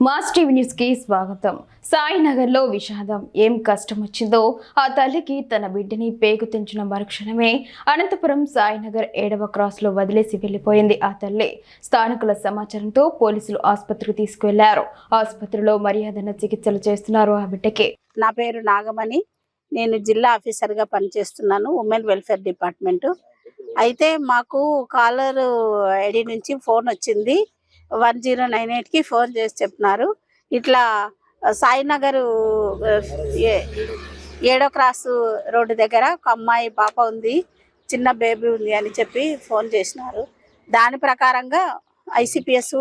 Mass TV న్యూస్కి స్వాగతం. సాయినగర్లో విషాదం. ఏం కష్టం వచ్చిందో ఆ తల్లికి తన బిడ్డని పేగు తెంచిన మరుక్షణమే అనంతపురం సాయినగర్ ఏడవ క్రాస్లో వదిలేసి వెళ్ళిపోయింది ఆ తల్లి. స్థానికుల సమాచారంతో పోలీసులు ఆసుపత్రికి తీసుకువెళ్ళారు. ఆసుపత్రిలో మర్యాదన చికిత్సలు చేస్తున్నారు ఆ బిడ్డకి. నా పేరు నాగమణి. నేను జిల్లా ఆఫీసర్గా పనిచేస్తున్నాను ఉమెన్ వెల్ఫేర్ డిపార్ట్మెంట్. అయితే మాకు కాలర్ ఐడి నుంచి ఫోన్ వచ్చింది. వన్ జీరో నైన్ ఎయిట్కి ఫోన్ చేసి చెప్తున్నారు ఇట్లా సాయినగర్ ఏ- ఏడో క్రాస్ రోడ్డు దగ్గర ఒక అమ్మాయి పాప ఉంది చిన్న బేబీ ఉంది అని చెప్పి ఫోన్ చేసినారు. దాని ప్రకారంగా ఐసిపిఎస్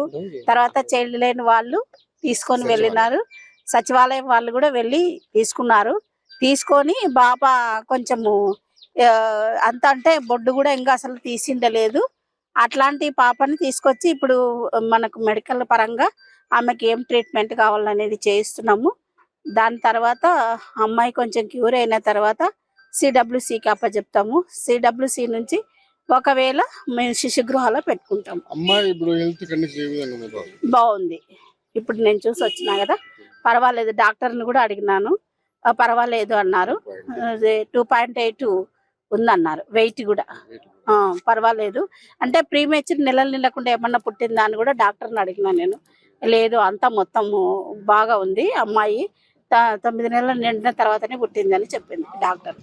తర్వాత చైల్డ్ లైన్ వాళ్ళు తీసుకొని వెళ్ళినారు. సచివాలయం వాళ్ళు కూడా వెళ్ళి తీసుకున్నారు. తీసుకొని బాబ కొంచెము అంత అంటే బొడ్డు కూడా ఇంకా అసలు తీసిండలేదు. అట్లాంటి పాపని తీసుకొచ్చి ఇప్పుడు మనకు మెడికల్ పరంగా ఆమెకి ఏం ట్రీట్మెంట్ కావాలనేది చేయిస్తున్నాము. దాని తర్వాత అమ్మాయి కొంచెం క్యూర్ అయిన తర్వాత సిడబ్ల్యూసికి అప్పచెప్తాము సిడబ్ల్యూసి నుంచి ఒకవేళ మేము శిశుగృహాలో పెట్టుకుంటాము. అమ్మాయి ఇప్పుడు హెల్త్ కండిషన్? బాగుంది. ఇప్పుడు నేను చూసి వచ్చినా కదా పర్వాలేదు డాక్టర్ని కూడా అడిగినాను. పర్వాలేదు అన్నారు. టూ పాయింట్ ఎయిట్ ఉందన్నారు. వెయిట్ కూడా. ఆ, పర్వాలేదు. అంటే ప్రీమేచర్ నెలలు నిలకుండా ఏమన్నా పుట్టిందా అని కూడా డాక్టర్ని అడిగినా నేను. లేదు అంతా మొత్తము బాగా ఉంది. అమ్మాయి త- తొమ్మిది నెలలు నిండిన తర్వాతనే పుట్టిందని చెప్పింది డాక్టర్.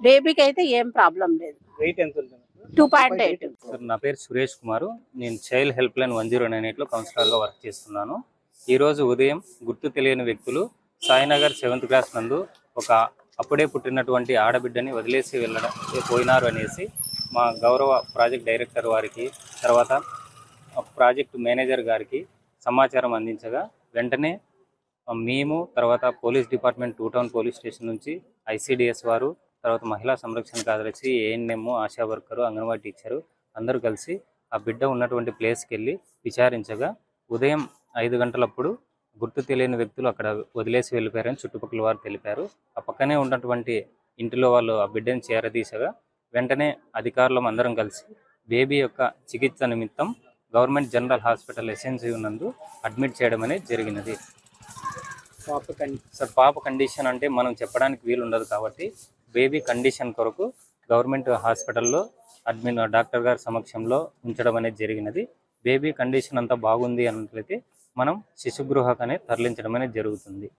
బేబీకి అయితే ఏం ప్రాబ్లం లేదు. వెయిట్ ఎంత ఉంటుంది? Two point eight. సార్ నా పేరు సురేష్ కుమార్. నేను child help line one zero nine ఎయిట్లో కౌన్సిలర్గా వర్క్ చేస్తున్నాను. ఈరోజు ఉదయం గుర్తు తెలియని వ్యక్తులు సాయినగర్ సెవెంత్ క్లాస్ నందు ఒక అప్పుడే పుట్టినటువంటి ఆడబిడ్డని వదిలేసి వెళ్ళడం పోయినారు అనేసి మా గౌరవ ప్రాజెక్ట్ డైరెక్టర్ వారికి తర్వాత ప్రాజెక్టు ప్రాజెక్ట్ మేనేజర్ గారికి సమాచారం అందించగా వెంటనే మేము తర్వాత police department two town police station నుంచి ఐసిడిఎస్ వారు తర్వాత మహిళా సంరక్షణ కార్యదర్శి ANM ASHA worker anganwadi teacher అందరూ కలిసి ఆ బిడ్డ ఉన్నటువంటి ప్లేస్కి వెళ్ళి విచారించగా ఉదయం ఐదు గంటలప్పుడు గుర్తు తెలియని వ్యక్తులు అక్కడ వదిలేసి వెళ్ళిపోయారని చుట్టుపక్కల వారు తెలిపారు. పక్కనే ఉన్నటువంటి ఇంటిలో వాళ్ళు ఆ బిడ్డని చేరదీసగా వెంటనే అధికారులం అందరం కలిసి బేబీ యొక్క చికిత్స నిమిత్తం గవర్నమెంట్ జనరల్ హాస్పిటల్ ఎస్ఎన్సీ నందు అడ్మిట్ చేయడం అనేది జరిగినది. పాప కండి సార్ పాప కండిషన్ అంటే మనం చెప్పడానికి వీలు ఉండదు కాబట్టి బేబీ కండిషన్ కొరకు గవర్నమెంట్ హాస్పిటల్లో అడ్మిన్ డాక్టర్ గారి సమక్షంలో ఉంచడం అనేది జరిగినది. బేబీ కండిషన్ అంతా బాగుంది అన్నట్లయితే మనం శిశుగృహకనే తరలించడం అనేది జరుగుతుంది.